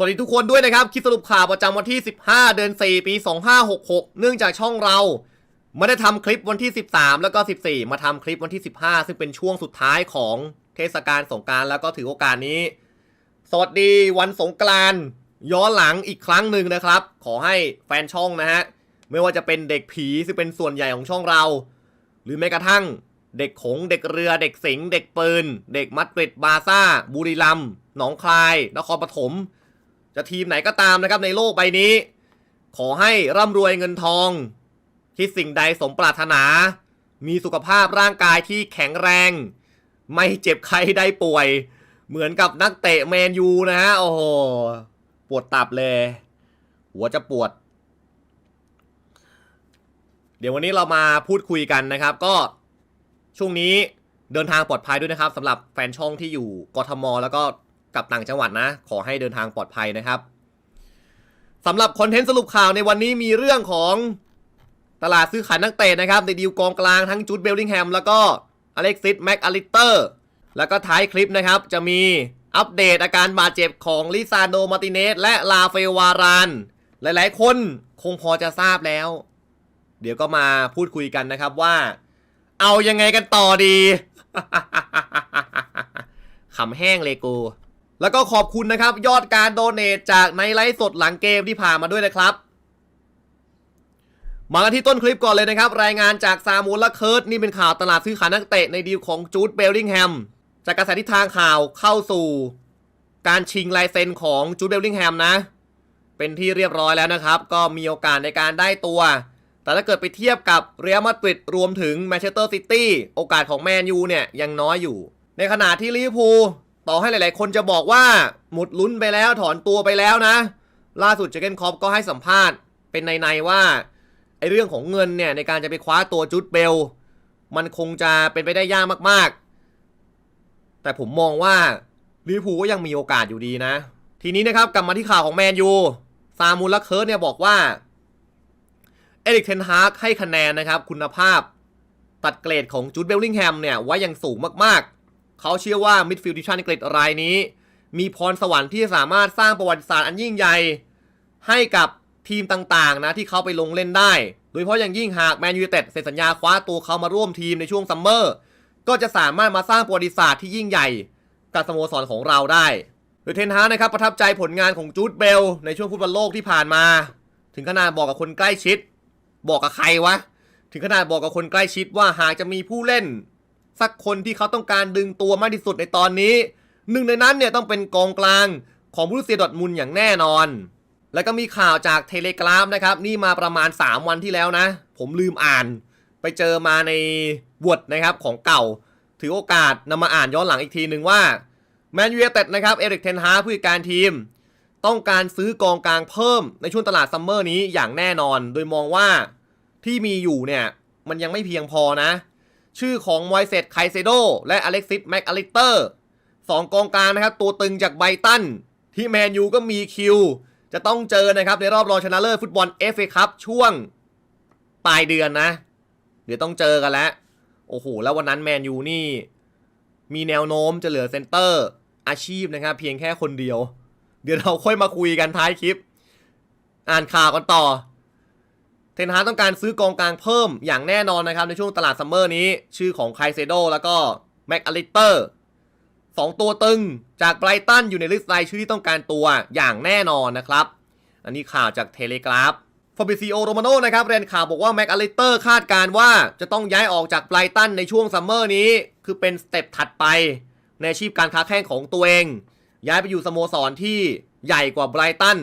สวัสดีทุกคนด้วยนะครับคลิปสรุปข่าวประจำวันที่ 15 เดือน 4 ปี 2566 เนื่องจากช่องเราไม่ได้ทำคลิปวันที่ 13 แล้วก็ 14 มาทำคลิปวันที่ 15 ซึ่งเป็นช่วงสุดท้ายของเทศกาลสงการแล้วก็ถือโอกาสนี้ สวัสดีวันสงกรานย้อนหลังอีกครั้งหนึ่งนะครับ ขอให้แฟนช่องนะฮะไม่ว่าจะเป็นเด็กผีซึ่งเป็นส่วนใหญ่ของช่องเรา หรือแม้กระทั่งเด็กขงเด็กเรือเด็กสิงเด็กปืน เด็กมัดริดบาซ่าบุรีรัมหนองคายนครปฐม จะทีมไหนก็ตามนะครับในโลกใบนี้ ขอให้ร่ำรวยเงินทอง คิดสิ่งใดสมปรารถนา มีสุขภาพร่างกายที่แข็งแรง ไม่เจ็บใครได้ป่วย เหมือนกับนักเตะแมนยูนะฮะโอ้โหปวดตับเลย หัวจะปวด เดี๋ยววันนี้เรามาพูดคุยกันนะครับ ก็ช่วงนี้เดินทางปลอดภัยด้วยนะครับสำหรับแฟนช่องที่อยู่กทมแล้วก็ กลับต่างจังหวัดนะ ขอให้เดินทางปลอดภัยนะครับสำหรับคอนเทนต์สรุปข่าวในวันนี้มีเรื่องของตลาดซื้อขายนักเตะนะครับในดีลกองกลางทั้งจูดเบลลิงแฮมแล้วก็อเล็กซิสแม็กอลิเตอร์แล้วก็ท้ายคลิปนะครับ จะมีอัปเดตอาการบาดเจ็บของลิซาโดมาร์ติเนสและลาเฟวารานหลายๆ คนคงพอจะทราบแล้ว เดี๋ยวก็มาพูดคุยกันนะครับว่า เอายังไงกันต่อดีขำแห้งเลยกู แล้วก็ขอบคุณนะครับ ยอดการโดเนทจากในไลฟ์สดหลังเกมที่ผ่านมาด้วยนะครับ มาที่ต้นคลิปก่อนเลยนะครับ รายงานจากซามูลและเคิร์ตนี่เป็นข่าวตลาดซื้อขายนักเตะในดีลของจูดเบลลิงแฮมจากกระแสทิศทางข่าวเข้าสู่ การชิงลายเซ็นของจูดเบลลิงแฮมนะ เป็นที่เรียบร้อยแล้วนะครับ ก็มีโอกาสในการได้ตัว แต่ถ้าเกิดไปเทียบกับเรียลมาดริดรวมถึงแมนเชสเตอร์ซิตี้โอกาสของแมนยูเนี่ยยังน้อยอยู่ ในขณะที่ลิเวอร์พูล ต่อให้หลาย ๆ คนจะบอกว่าหมดลุ้นไปแล้วถอนตัวไปแล้วนะ ล่าสุดเจเกนคอปก็ให้สัมภาษณ์เป็นใน ๆ ว่าไอเรื่องของเงินเนี่ยในการจะไปคว้าตัวจุดเบล มันคงจะเป็นไปได้ยากมากๆ แต่ผมมองว่าลิเวอร์พูลก็ยังมีโอกาสอยู่ดีนะ ทีนี้นะครับกลับมาที่ข่าวของแมนยูซามูลและเคิร์ตเนี่ยบอกว่าเอริกเทนฮาร์กให้คะแนนนะครับ คุณภาพตัดเกรดของจูดเบลลิงแฮมเนี่ยไว้ย่างสูงมากๆ เขาเชื่อว่ามิดฟิลด์ดิชั่นอังกฤษรายนี้ มีพรสวรรค์ที่สามารถสร้างประวัติศาสตร์อันยิ่งใหญ่ ให้กับทีมต่างๆนะที่เขาไปลงเล่นได้ โดยเฉพาะอย่างยิ่งหากแมนยูเต็ดเซ็นสัญญาคว้าตัวเขามาร่วมทีมในช่วงซัมเมอร์ก็จะสามารถมาสร้างประวัติศาสตร์ที่ยิ่งใหญ่ กับสโมสรของเราได้โดยเทนฮานะครับประทับใจผลงานของจูดเบลในช่วงฟุตบอลโลกที่ผ่านมา ถึงขนาดบอกกับคนใกล้ชิด บอกกับใครวะ ถึงขนาดบอกกับคนใกล้ชิดว่าหากจะมีผู้เล่น สักคนที่เขาต้องการดึงตัวมากที่สุดในตอนนี้ หนึ่งในนั้นเนี่ยต้องเป็นกองกลางของบรูเซียดอทมุนอย่างแน่นอน แล้วก็มีข่าวจากเทเลกราฟนะครับ นี่มาประมาณ 3 วันที่แล้วนะ ผมลืมอ่าน ไปเจอมาในวดนะครับของเก่า ถือโอกาสนำมาอ่านย้อนหลังอีกทีหนึ่งว่าแมนยูไนเต็ดนะครับเอริกเทนฮาผู้จัดการทีม ต้องการซื้อกองกลางเพิ่มในช่วงตลาดซัมเมอร์นี้อย่างแน่นอน โดยมองว่าที่มีอยู่เนี่ยมันยังไม่เพียงพอนะ ชื่อของมอยเซตไคเซโดและอเล็กซิสแม็กอลิเตอร์สองกองกลางนะครับ ตัวตึงจากไบตัน ที่แมนยูก็มีคิว จะต้องเจอนะครับ ในรอบรองชนะเลิศฟุตบอลเอฟเอคัพช่วงปลายเดือนนะ เดี๋ยวต้องเจอกันแล้ว โอ้โห แล้ววันนั้นแมนยูนี่ มีแนวโน้มจะเหลือเซนเตอร์ อาชีพนะครับ เพียงแค่คนเดียว เดี๋ยวเราค่อยมาคุยกันท้ายคลิป อ่านข่าวกันต่อ เทนฮาต้องการซื้อกองกลางเพิ่มอย่างแน่นอนนะครับ ในช่วงตลาดซัมเมอร์นี้ ชื่อของไคเซโดแล้วก็แม็กอลิเตอร์สองตัวตึงจากไบรตันอยู่ในลิสต์รายชื่อที่ต้องการตัวอย่างแน่นอนนะครับ อันนี้ข่าวจากเทเลกราฟฟอร์บิซิโอโรมาโนนะครับเรียนข่าวบอกว่าแม็กอลิเตอร์คาดการณ์ว่าจะต้องย้ายออกจากไบรตันในช่วงซัมเมอร์นี้ คือเป็นสเต็ปถัดไป ในอาชีพการค้าแข่งของตัวเอง ย้ายไปอยู่สโมสรที่ใหญ่กว่าไบรตัน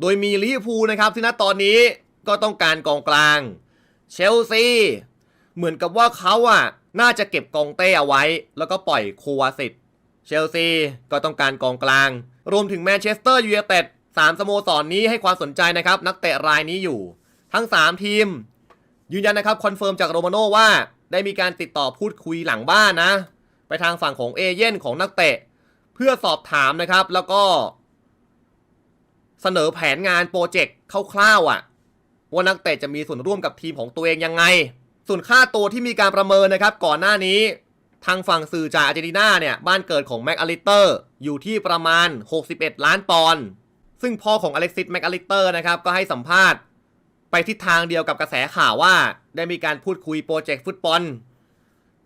โดยมีลิเวอร์พูลนะครับที่ณตอนนี้ ก็ต้องการกองกลาง เชลซี เหมือนกับว่าเขาอะน่าจะเก็บกองเต้เอาไว้ แล้วก็ปล่อยโควาสิตเชลซีก็ต้องการกองกลาง รวมถึงแมนเชสเตอร์ยูไนเต็ดสามสโมสรนนี้ให้ความสนใจนะครับ นักเตะรายนี้อยู่ ทั้ง 3 ทีม ยืนยันนะครับคอนเฟิร์มจากโรมาโนว่าได้มีการติดต่อพูดคุยหลังบ้านนะ ไปทางฝั่งของเอเย่นของนักเตะ เพื่อสอบถามนะครับแล้วก็ เสนอแผนงานโปรเจกต์คร่าวๆอะ ว่านักเตะจะมีส่วนร่วมกับทีมของตัวเองยังไง ส่วนค่าตัวที่มีการประเมินนะครับ ก่อนหน้านี้ ทางฝั่งสื่อจากอาร์เจนตินาเนี่ย บ้านเกิดของแม็กอลิเตอร์อยู่ที่ประมาณ 61 ล้านปอนด์ซึ่งพ่อของอเล็กซิสแมคอลิเตอร์นะครับก็ให้สัมภาษณ์ ไปทิศทางเดียวกับกระแสข่าวว่า ได้มีการพูดคุยโปรเจกต์ฟุตบอล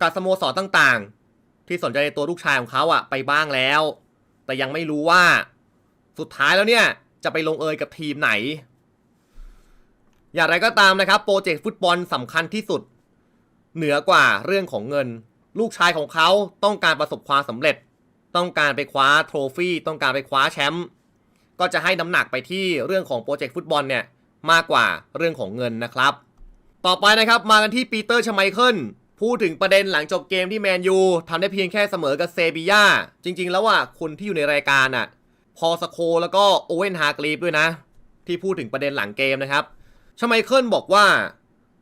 กับสโมสรต่างๆ ที่สนใจในตัวลูกชายของเขาอะไปบ้างแล้ว แต่ยังไม่รู้ว่า สุดท้ายแล้วเนี่ยจะไปลงเอยกับทีมไหน อย่างไรก็ตามนะครับ โปรเจกต์ฟุตบอลสำคัญที่สุด เหนือกว่าเรื่องของเงิน ลูกชายของเขาต้องการประสบความสำเร็จ ต้องการไปคว้าโทรฟี่ต้องการไปคว้าแชมป์ก็จะให้น้ำหนักไปที่เรื่องของโปรเจกต์ฟุตบอลเนี่ยมากกว่าเรื่องของเงินนะครับ ต่อไปนะครับมากันที่ปีเตอร์ชไมเคิลพูดถึงประเด็นหลังจบเกมที่แมนยูทำได้เพียงแค่เสมอกับเซบีย่าจริง ๆ แล้วอะคนที่อยู่ในรายการอะพอสโคแล้วก็โอเวนฮากรีฟด้วยนะ ที่พูดถึงประเด็นหลังเกมนะครับ ชไมเคิลบอกว่า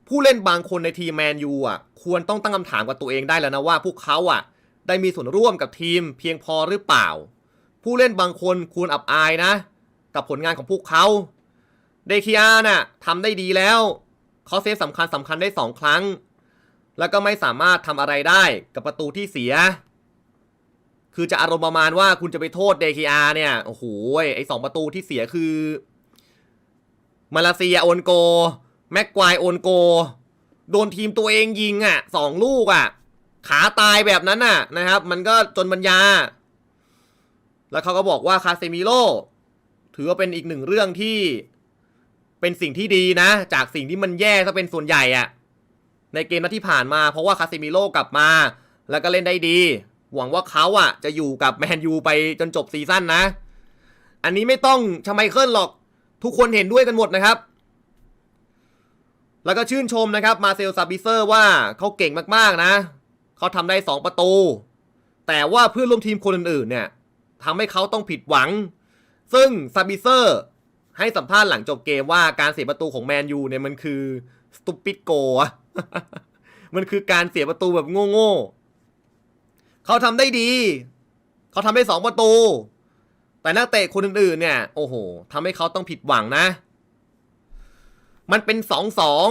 ผู้เล่นบางคนในทีมแมนยูอะ ควรต้องตั้งคำถามกับตัวเองได้แล้วนะว่าพวกเขาอะ ได้มีส่วนร่วมกับทีมเพียงพอหรือเปล่า ผู้เล่นบางคนควรอับอายนะ กับผลงานของพวกเขาเดคิอาน่ะทำได้ดีแล้วเขาเซฟสำคัญสำคัญได้สองครั้ง แล้วก็ไม่สามารถทำอะไรได้กับประตูที่เสีย คือจะอารมณ์ประมาณว่าคุณจะไปโทษเดคิอาเนี่ยโอ้โหไอสองประตูที่เสียคือ มาเลเซียโอนโก แม็กควายโอนโก โดนทีมตัวเองยิงอะสองลูกอะ ขาตายแบบนั้นน่ะนะครับ มันก็จนบรรยาแล้วเขาก็บอกว่าคาเซมิโลถือว่าเป็นอีกหนึ่งเรื่องที่เป็นสิ่งที่ดีนะ จากสิ่งที่มันแย่ถ้าเป็นส่วนใหญ่อะในเกมนัดที่ผ่านมาเพราะว่าคาเซมิโลกลับมา แล้วก็เล่นได้ดี หวังว่าเขาอะจะอยู่กับแมนยูไปจนจบซีซั่นนะ อันนี้ไม่ต้องชไมเคิลหรอก ทุกคนเห็นด้วยกันหมดนะครับ แล้วก็ชื่นชมนะครับมาเซลซาบิเซอร์ว่าเขาเก่งมากๆนะ เขาทำได้ 2 ประตู แต่ว่าเพื่อนร่วมทีมคนอื่นๆเนี่ยทำให้เขาต้องผิดหวัง ซึ่งซาบิเซอร์ให้สัมภาษณ์หลังจบเกมว่าการเสียประตูของแมนยูเนี่ยมันคือสตูปิดโกมันคือการเสียประตูแบบโง่ๆเขาทำได้ดี เขาทำได้สองประตู แต่นักเตะคนอื่นๆเนี่ย โอ้โหทำให้เขาต้องผิดหวังนะ มันเป็นสองสอง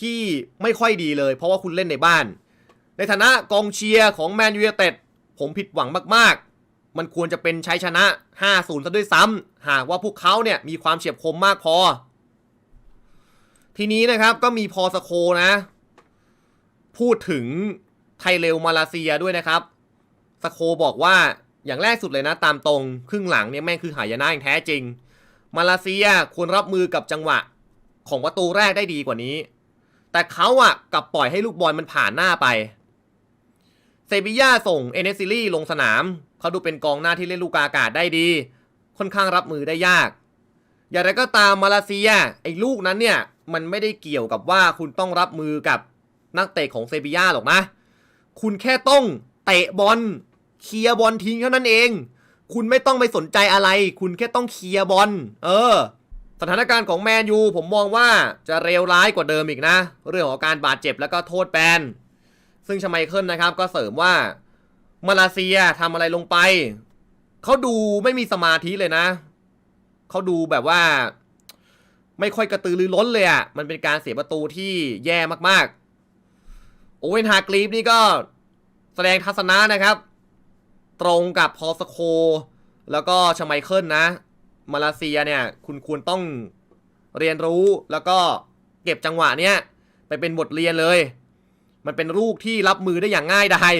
ที่ไม่ค่อยดีเลย เพราะว่าคุณเล่นในบ้าน ในฐานะกองเชียร์ของแมนยูไนเต็ดผมผิดหวังมากๆ มันควรจะเป็นชัยชนะ 5-0ซะด้วยซ้ำหากว่าพวกเขาเนี่ยมีความเฉียบคมมากพอ ทีนี้นะครับก็มีพอสโคนะ พูดถึงไทยเรลมาเลเซียด้วยนะครับสโคบอกว่า อย่างแรกสุดเลยนะ ตามตรงครึ่งหลังเนี่ยแม่งคือหายนะอย่างแท้จริง มาเลเซียควรรับมือกับจังหวะของประตูแรกได้ดีกว่านี้ แต่เขาอะกลับปล่อยให้ลูกบอลมันผ่านหน้าไป เซบีย่าส่งเอเนซิลี่ลงสนาม เขาดูเป็นกองหน้าที่เล่นลูกอากาศได้ดี ค่อนข้างรับมือได้ยาก อย่างไรก็ตามมาเลเซียไอ้ลูกนั้นเนี่ยมันไม่ได้เกี่ยวกับว่าคุณต้องรับมือกับนักเตะของเซบีย่าหรอกนะ คุณแค่ต้องเตะบอล เคลียร์บอลทิ้งเท่านั้นเอง คุณไม่ต้องไปสนใจอะไร คุณแค่ต้องเคลียร์บอล เออ สถานการณ์ของแมนยูผมมองว่าจะเลวร้ายกว่าเดิมอีกนะ เรื่องของการบาดเจ็บแล้วก็โทษแบน ซึ่งชไมเคิลนะครับ ก็เสริมว่ามาเลเซียทำอะไรลงไป เขาดูไม่มีสมาธิเลยนะ เขาดูแบบว่า ไม่ค่อยกระตือรือร้นเลยอะ่ะ มันเป็นการเสียประตูที่แย่มากๆ โอเวนฮากรีฟนี่ก็แสดงทัศนะนะครับ ตรงกับพอสโค แล้วก็ชไมเคิลนะ มาเลเซียเนี่ยคุณควรต้องเรียนรู้แล้วก็เก็บจังหวะเนี้ยไปเป็นบทเรียนเลย มันเป็นลูกที่รับมือได้อย่างง่ายดาย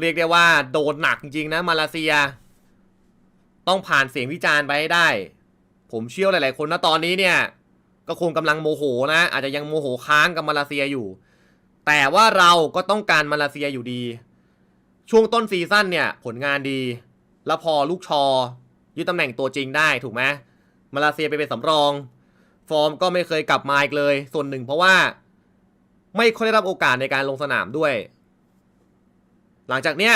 เรียกได้ว่าโดนหนักจริงนะมาเลเซีย ต้องผ่านเสียงวิจารณ์ไปให้ได้ ผมเชื่อหลาย ๆ คนนะตอนนี้เนี่ย ก็คงกำลังโมโหนะ อาจจะยังโมโหค้างกับมาเลเซียอยู่ แต่ว่าเราก็ต้องการมาเลเซียอยู่ดี ช่วงต้นซีซั่นเนี่ยผลงานดี แล้วพอลูกชอยึดตำแหน่งตัวจริงได้ถูกไหมมาเลเซียไปเป็นสำรอง ฟอร์มก็ไม่เคยกลับมาอีกเลย ส่วนหนึ่งเพราะว่าไม่ค่อยได้รับโอกาสในการลงสนามด้วย หลังจากเนี้ย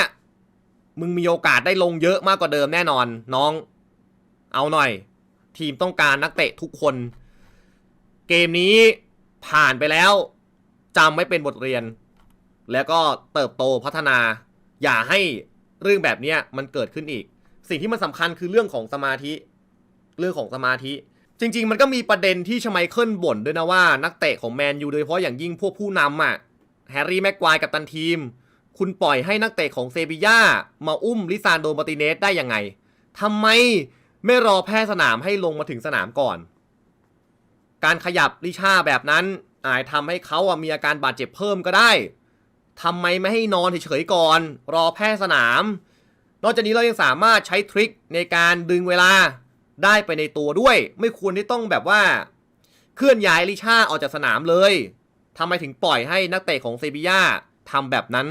มึงมีโอกาสได้ลงเยอะมากกว่าเดิมแน่นอน น้อง เอาหน่อย ทีมต้องการนักเตะทุกคน เกมนี้ผ่านไปแล้วจำไม่เป็นบทเรียน แล้วก็เติบโตพัฒนา อย่าให้เรื่องแบบเนี้ยมันเกิดขึ้นอีก สิ่งที่มันสำคัญคือเรื่องของสมาธิ เรื่องของสมาธิ จริง ๆ มันก็มีประเด็นที่ชไมเคิลบ่นด้วยนะว่านักเตะของแมนยูโดยเฉพาะอย่างยิ่งพวกผู้นำอะแฮร์รี่แม็กควายกับตันทีม คุณปล่อยให้นักเตะของเซบีย่ามาอุ้มลิซานโดมาติเนสได้ยังไงทำไมไม่รอแพทย์สนามให้ลงมาถึงสนามก่อน การขยับลิชาแบบนั้นอาจทำให้เขามีอาการบาดเจ็บเพิ่มก็ได้ ทำไมไม่ให้นอนเฉยๆก่อน รอแพทย์สนาม นอกจากนี้เรายังสามารถใช้ทริคในการดึงเวลาได้ไปในตัวด้วย ไม่ควรที่ต้องแบบว่า เคลื่อนย้ายลิชาออกจากสนามเลยทำไมถึงปล่อยให้นักเตะของเซบีย่าทำแบบนั้น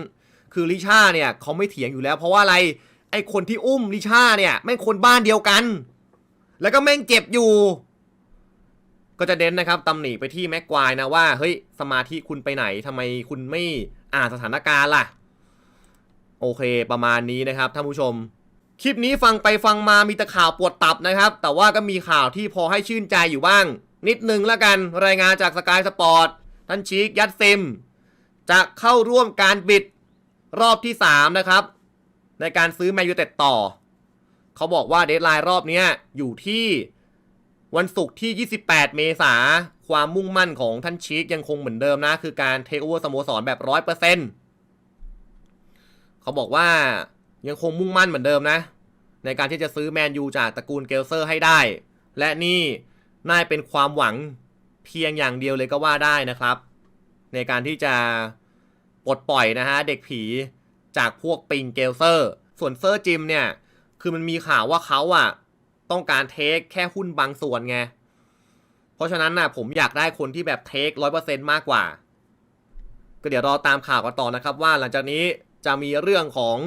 คือลิชาเนี่ยเขาไม่เถียงอยู่แล้ว เพราะว่าอะไร ไอคนที่อุ้มลิชาเนี่ยแม่งคนบ้านเดียวกัน แล้วก็แม่งเจ็บอยู่ ก็จะเน้นนะครับตำหนิไปที่แม็กควายนะว่า เฮ้ย สมาธิคุณไปไหนทำไมคุณไม่ อ่าสถานการณ์ล่ะ โอเคประมาณนี้นะครับท่านผู้ชม คลิปนี้ฟังไปฟังมามีแต่ข่าวปวดตับนะครับ แต่ว่าก็มีข่าวที่พอให้ชื่นใจอยู่บ้าง นิดนึงแล้วกันรายงานจากสกายสปอร์ตท่านชีกยัดซิม จะเข้าร่วมการบิดรอบที่ 3 นะครับ ในการซื้อแมนยูเต็ดต่อ เขาบอกว่าเดทไลน์รอบนี้อยู่ที่วันศุกร์ที่ 28 เมษา ความมุ่งมั่นของท่านชีกยังคงเหมือนเดิมนะ คือการเทคโอเวอร์สโมสรแบบ100%เขาบอกว่ายังคงมุ่งมั่นเหมือนเดิมนะ ในการที่จะซื้อแมนยูจากตระกูลเกลเซอร์ให้ได้ และนี่น่าเป็นความหวังเพียงอย่างเดียวเลยก็ว่าได้นะครับ ในการที่จะปลดปล่อยนะฮะเด็กผีจากพวกปิงเกลเซอร์ ส่วนเซอร์จิมเนี่ย คือมันมีข่าวว่าเขาอะต้องการเทคแค่หุ้นบางส่วนไง เพราะฉะนั้นนะผมอยากได้คนที่แบบเทคร้อยเปอร์เซ็นต์มากกว่า ก็เดี๋ยวรอตามข่าวกันต่อนะครับ ว่าหลังจากนี้จะมีเรื่องของ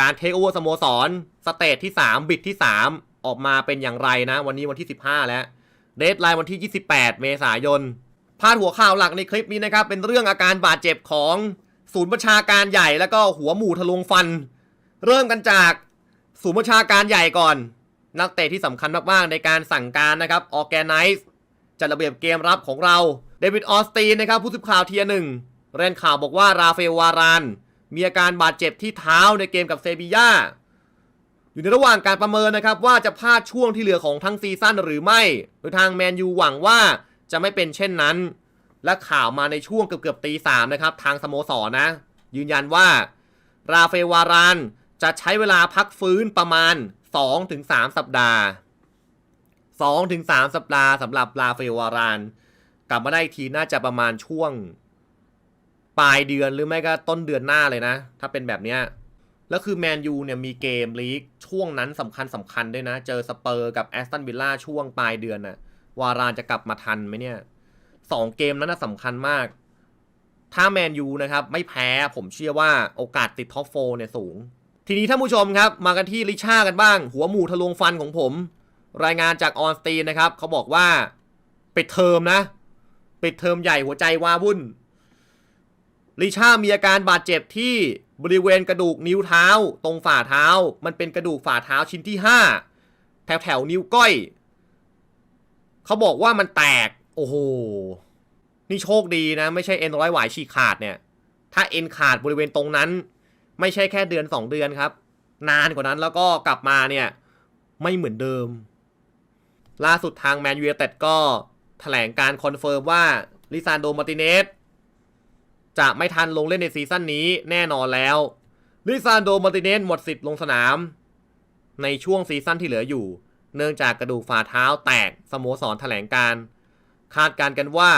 การเทคโอเวอร์สโมสรสเตจที่ 3 บิดที่ 3 ออกมาเป็นอย่างไรนะ วันนี้วันที่ 15 แล้วเดทไลน์วันที่ 28 เมษายนพาดหัวข่าวหลักในคลิปนี้นะครับ เป็นเรื่องอาการบาดเจ็บของศูนย์ประชาการใหญ่แล้วก็หัวหมูทะลวงฟัน เริ่มกันจากศูนย์ประชาการใหญ่ก่อน นักเตะที่สำคัญมากๆในการสั่งการนะครับออแกไนซ์ จัดระเบียบเกมรับของเราเดวิดออสตีนนะครับผู้สื่อข่าวเทียหนึ่งเรนข่าวบอกว่าราเฟลวาราน มีอาการบาดเจ็บที่เท้าในเกมกับเซบีย่าอยู่ในระหว่างการประเมินนะครับว่าจะพลาดช่วงที่เหลือของทั้งซีซั่นหรือไม่ โดยทางแมนยูหวังว่าจะไม่เป็นเช่นนั้น และข่าวมาในช่วงเกือบๆตีสามนะครับทางสโมสรนะ ยืนยันว่า ราเฟลวารานจะใช้เวลาพักฟื้นประมาณ 2-3 สัปดาห์ 2-3สัปดาห์สำหรับราเฟวาราน กลับมาได้อีกทีน่าจะประมาณช่วง ปลายเดือนหรือไม่ก็ต้นเดือนหน้าเลยนะ ถ้าเป็นแบบเนี้ยแล้วคือแมนยูเนี่ยมีเกมลีกช่วงนั้นสำคัญสำคัญด้วยนะ เจอสเปอร์กับแอสตันวิลล่าช่วงปลายเดือนน่ะวารานจะกลับมาทันไหมเนี่ยสองเกมนั้นนะสำคัญมาก ถ้าแมนยูนะครับไม่แพ้ผมเชื่อว่าโอกาสติดท็อปโฟเนี่ยสูง ทีนี้ท่านผู้ชมครับ มากันที่ลิชากันบ้าง หัวหมูทะลวงฟันของผม รายงานจากออนสตีนนะครับเขาบอกว่าปิดเทอมนะ ปิดเทอมใหญ่หัวใจวาวุ่นลิชามีอาการบาดเจ็บที่บริเวณกระดูกนิ้วเท้า ตรงฝ่าเท้า มันเป็นกระดูกฝ่าเท้าชิ้นที่ 5 แถวแถวนิ้วก้อยเขาบอกว่ามันแตก โอ้โห นี่โชคดีนะ ไม่ใช่เอ็นร้อยหวายฉีกขาดเนี่ย ถ้าเอ็นขาดบริเวณตรงนั้น ไม่ใช่แค่เดือน 2 เดือนครับ นานกว่านั้นแล้วก็กลับมาเนี่ย ไม่เหมือนเดิม ล่าสุดทางแมนยู i เต็ดก็แถลงการคอนเฟิร์มว่าลิซานโดมาร์ติเนสจะไม่ทันลงเล่นในซีซั่นนี้แน่นอนแล้วลิซานโดมาร์ติเนสหมดสิทธิ์ลงสนาม ในช่วงซีซั่นที่เหลืออยู่ เนื่องจากกระดูกฝ่าเท้าแตกสโมสรแถลงการ คาดการกันว่า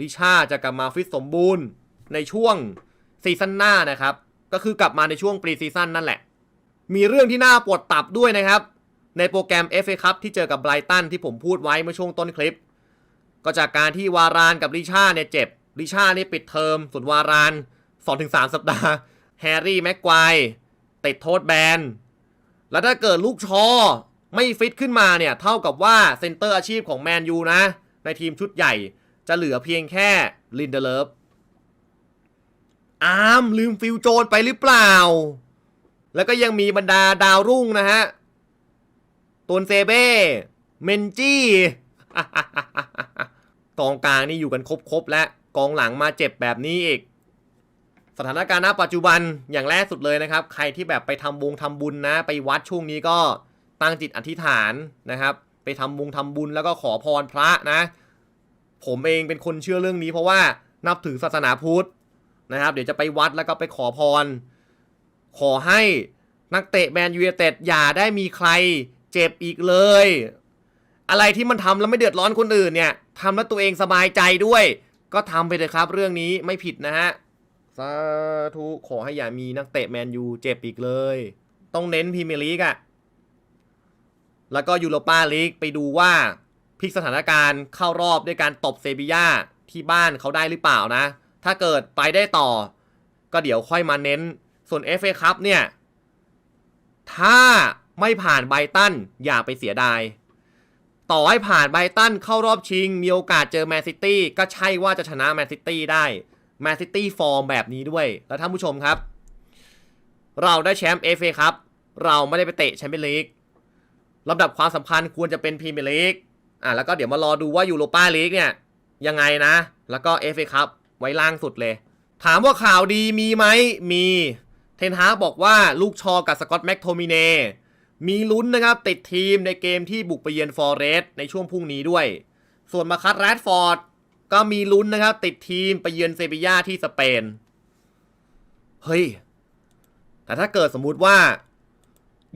ลิชาจะกลับมาฟิตสมบูรณ์ในช่วงซีซั่นหน้านะครับ ก็คือกลับมาในช่วงปรีซีซั่นนั่นแหละ มีเรื่องที่น่าปวดตับด้วยนะครับ ในโปรแกรม FA คัพที่เจอกับไบรตันที่ผมพูดไว้เมื่อช่วงต้นคลิป ก็จากการที่วารานกับลิชาเนี่ยเจ็บลิชาเนี่ปิดเทอมส่วนวาราน 2-3 สัปดาห์แฮร์รี่แม็กควายติดโทษแบน แล้วถ้าเกิดลูกชอไม่ฟิตขึ้นมาเนี่ย เท่ากับว่าเซนเตอร์อาชีพของแมนยูนะ ในทีมชุดใหญ่จะเหลือเพียงแค่ลินเดเลฟอาร์มลืมฟิลโจนไปหรือเปล่า แล้วก็ยังมีบรรดาดาวรุ่งนะฮะ ตูนเซเบ้เมนจี้กองกลางนี่อยู่กันครบๆและกองหลังมาเจ็บแบบนี้อีก สถานการณ์ณปัจจุบันอย่างแรกสุดเลยนะครับ ใครที่แบบไปทำบุญทำบุญนะ ไปวัดช่วงนี้ก็ตั้งจิตอธิษฐานนะครับ ไปทำบุญทำบุญแล้วก็ขอพรพระนะ ผมเองเป็นคนเชื่อเรื่องนี้เพราะว่านับถือศาสนาพุทธนะครับ เดี๋ยวจะไปวัดแล้วก็ไปขอพร ขอให้นักเตะแมนยู i เต็ดอย่าได้มีใคร เจ็บอีกเลย อะไรที่มันทำแล้วไม่เดือดร้อนคนอื่นเนี่ยทำแล้วตัวเองสบายใจด้วย ก็ทำไปเลยครับเรื่องนี้ไม่ผิดนะฮะสาธุขอให้อย่ามีนักเตะแมนยูเจ็บอีกเลย ต้องเน้นพรีเมียร์ลีกอะแล้วก็ยูโรปาลีกไปดูว่าพลิกสถานการณ์เข้ารอบด้วยการตบเซบีย่าที่บ้านเขาได้หรือเปล่านะ ถ้าเกิดไปได้ต่อ ก็เดี๋ยวค่อยมาเน้น ส่วน FA ครับเนี่ย ถ้า ไม่ผ่านไบตันอย่าไปเสียดาย ต่อให้ผ่านไบตันเข้ารอบชิง มีโอกาสเจอแมนซิตี้ก็ใช่ว่าจะชนะแมนซิตี้ได้แมนซิตี้ฟอร์มแบบนี้ด้วย แล้วท่านผู้ชมครับ เราได้แชมป์เอฟเอครับ เราไม่ได้ไปเตะแชมเปี้ยนลีกลำดับความสำคัญควรจะเป็นพรีเมียร์ลีกอะแล้วก็เดี๋ยวมารอดูว่ายูโรปาลีกเนี่ย ยังไงนะ แล้วก็เอฟเอครับไว้ล่างสุดเลย ถามว่าข่าวดีมีไหมมี เทนฮาบอกว่าลูกชอกับสกอตแม็กโทมิเน มีลุ้นนะครับติดทีมในเกมที่บุกไปเยือนฟอร์เรสต์ในช่วงพรุ่งนี้ด้วย ส่วนมาคัตแรดฟอร์ดก็มีลุ้นนะครับ ติดทีมไปเยือนเซบีย่าที่สเปน เฮ้ย แต่ถ้าเกิดสมมุติว่า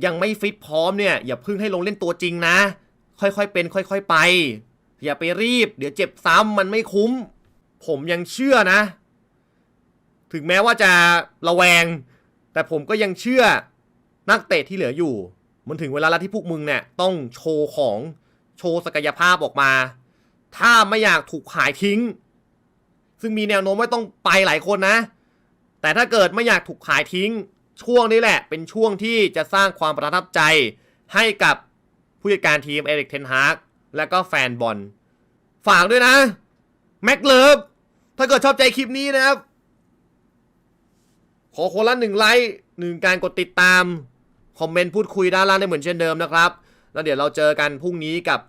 ยังไม่ฟิตพร้อมเนี่ย อย่าเพิ่งให้ลงเล่นตัวจริงนะ ค่อยๆเป็น ค่อยๆไป อย่าไปรีบ เดี๋ยวเจ็บซ้ำมันไม่คุ้ม ผมยังเชื่อนะ ถึงแม้ว่าจะระแวง แต่ผมก็ยังเชื่อนักเตะที่เหลืออยู่ มันถึงเวลาแล้วที่พวกมึงเนี่ยต้องโชว์ของโชว์ศักยภาพออกมา ถ้าไม่อยากถูกขายทิ้ง ซึ่งมีแนวโน้มว่าต้องไปหลายคนนะ แต่ถ้าเกิดไม่อยากถูกขายทิ้ง ช่วงนี้แหละ เป็นช่วงที่จะสร้างความประทับใจให้กับผู้จัดการทีมเอริกเทนฮากและก็แฟนบอลฝากด้วยนะแม็กเลิฟถ้าเกิดชอบใจคลิปนี้นะครับ ขอคนละหนึ่งไลค์หนึ่งการกดติดตาม คอมเมนต์พูดคุยด้านล่างได้เหมือนเช่นเดิมนะครับ แล้วเดี๋ยวเราเจอกันพรุ่งนี้กับ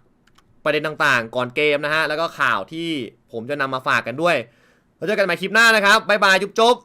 ประเด็นต่างๆ ก่อนเกมนะฮะ แล้วก็ข่าวที่ผมจะนำมาฝากกันด้วย แล้วเจอกันใหม่คลิปหน้านะครับบ๊ายบายจุ๊บจุ๊บ